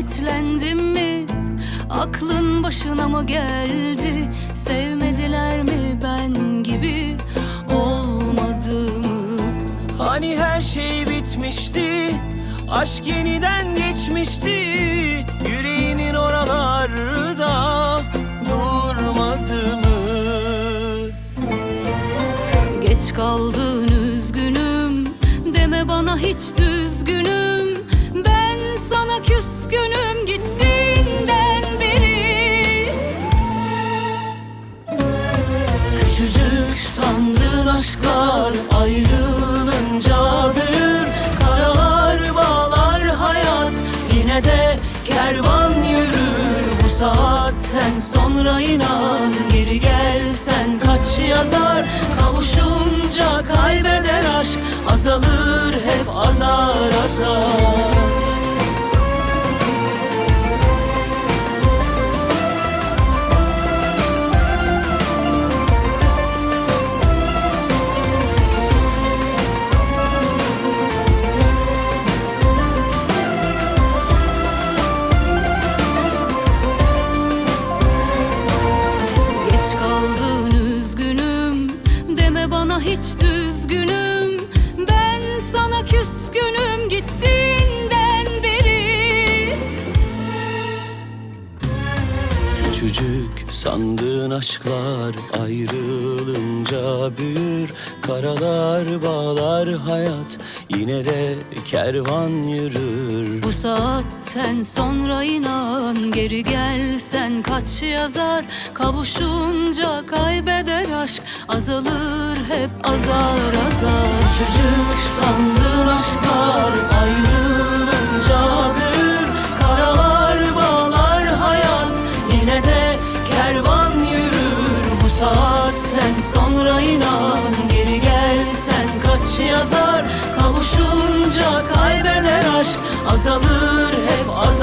dertlendim mi? Aklın başına mı geldi? Sevmediler mi ben gibi olmadığımı? Hani her şey bitmişti Aşk yeniden geçmişti Yüreğinin oralarda Durmadı mı? Geç kaldın üzgünüm Deme bana hiç düzgünüm sana küskünüm gittiğinden beri. Küçücük sandığın aşklar ayrılınca büyür. Karalar bağlar hayat yine de kervan yürür. Bu saatten sonra inan geri gelsen kaç yazar? Kavuşunca kaybeder aşk azalır hep azar azar Hiç düzgünüm. Ben sana küskünüm gittiğinden beri. Küçücük sandığın aşklar ayrılınca büyür. Karalar bağlar hayat yine de kervan yürür. Bu saatten sonra inan Geri gelsen kaç yazar? Kavuşunca kaybeder aşk Azalır hep azar azar. Küçücük sandığın aşklar Ayrılınca büyür Karalar bağlar hayat Yine de kervan yürür. Bu saatten sonra inan Geri gelsen kaç yazar? Kavuşunca kaybeder aşk Azalır hep azar